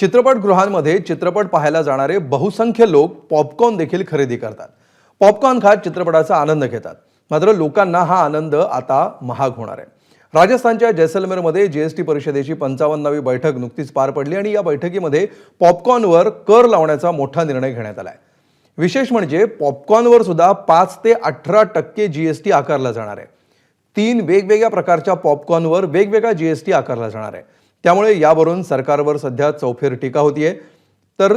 चित्रपटगृहांमध्ये चित्रपट पाहायला जाणारे बहुसंख्य लोक पॉपकॉर्न देखील खरेदी करतात. पॉपकॉर्न खात चित्रपटाचा आनंद घेतात. मात्र लोकांना हा आनंद आता महाग होणार आहे. राजस्थानच्या जैसलमेरमध्ये जीएसटी परिषदेची पंचावन्नावी बैठक नुकतीच पार पडली आणि या बैठकीमध्ये पॉपकॉर्नवर कर लावण्याचा मोठा निर्णय घेण्यात आला आहे विशेष म्हणजे पॉपकॉर्नवर सुद्धा पाच ते अठरा टक्के जीएसटी आकारला जाणार आहे. तीन वेगवेगळ्या प्रकारच्या पॉपकॉर्नवर वेगवेगळा जीएसटी आकारला जाणार आहे. त्यामुळे यावरून सरकारवर सध्या चौफेर टीका होतीये. तर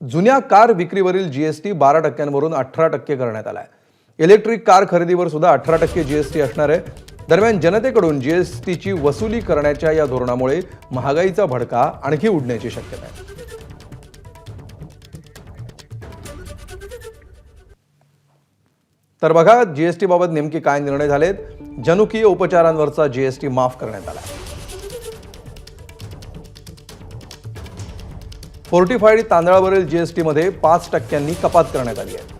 जुन्या कार विक्रीवरील जीएसटी बारा टक्क्यांवरून अठरा टक्के करण्यात आला आहे इलेक्ट्रिक कार खरेदीवर सुद्धा अठरा टक्के जीएसटी असणार आहे. दरम्यान जनतेकडून जीएसटीची वसुली करण्याच्या या धोरणामुळे महागाईचा भडका आणखी उडण्याची शक्यता आहे. तर बघा जीएसटी बाबत नेमके काय निर्णय झालेत? जनुकीय उपचारांवरचा जीएसटी माफ करण्यात आला फोर्टिफाईड तांदळावरील जीएसटी मध्ये पाच टक्क्यांनी कपात करण्यात आली आहे.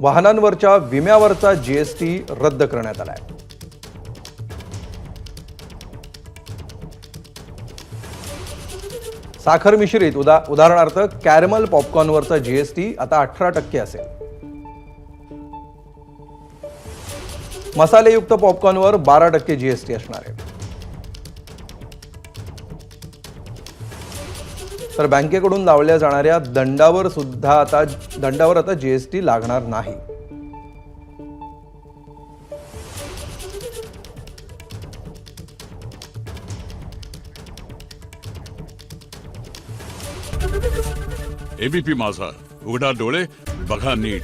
वाहनांवरच्या विम्यावरचा जीएसटी रद्द करण्यात आला आहे. साखर मिश्रित उदा उदाहरणार्थ कॅरमल पॉपकॉर्नवरचा जीएसटी आता अठरा टक्के असेल. मसालेयुक्त पॉपकॉर्नवर बारा टक्के जीएसटी असणार आहे. तर बँकेकडून लावल्या जाणाऱ्या दंडावर सुद्धा आता दंडावर आता जीएसटी लागणार नाही. एबीपी माझा. उघडा डोळे बघा नीट.